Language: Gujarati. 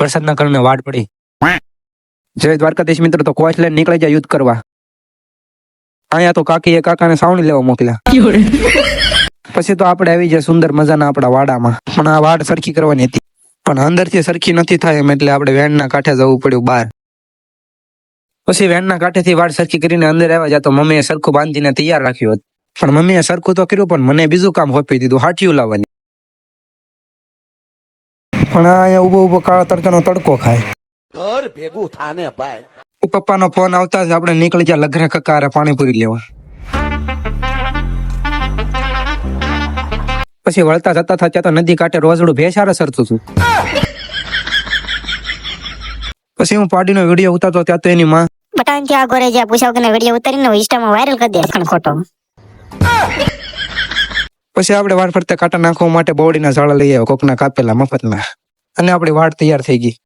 વરસાદના કારણે વાડ પડી. જય દ્વારકાધીશ મિત્રો તો કોચ લઈને નીકળી જાય યુદ્ધ કરવા. અહીંયા તો કાકીએ કાકાને સાવણી લેવા મોકલ્યા. પછી તો આપણે આવી જાય સુંદર મજાના આપણા વાડામાં. પણ આ વાડ સરખી કરવાની હતી. પણ અંદરથી સરખી નથી થાય એમ એટલે આપણે વેણના કાંઠે જવું પડ્યું બહાર. પછી વેણના કાંઠેથી વાડ સરખી કરીને અંદર આવ્યા જતો મમ્મીએ સરખું બાંધીને તૈયાર રાખ્યું હતું. પણ મમ્મીએ સરખું તો કર્યું પણ મને બીજું કામ હોપી દીધું હાટિયું લાવવાની. પણ અહીંયા ઊભો ઊભો કાળા તડકાનો તડકો ખાય. ઘર ભેગું થાને ભાઈ. પપ્પાનો ફોન આવતા જ આપણે નીકળી ગયા લઘરા કકારે પાણીપુરી લેવા. પછી વળતા જતા થતા ત્યાં તો નદી કાંઠે રોજડું ભેસારે સરતું હતું. પછી હું પાડીનો વીડિયો ઉતારતો ત્યાં તો એની માં પટાણ ત્યાં આગો રે જ્યાં પૂછાવ કે વીડિયો ઉતારીને ઇન્સ્ટામાં વાયરલ કરી દે ખણ ખોટો. પછી આપણે વાર ફરતે કાંટા નાખવા માટે બોવડીના ઝાડા લઈ આવ્યો કોકના કાપેલા મફતના. અને આપણી વાટ તૈયાર થઈ ગઈ.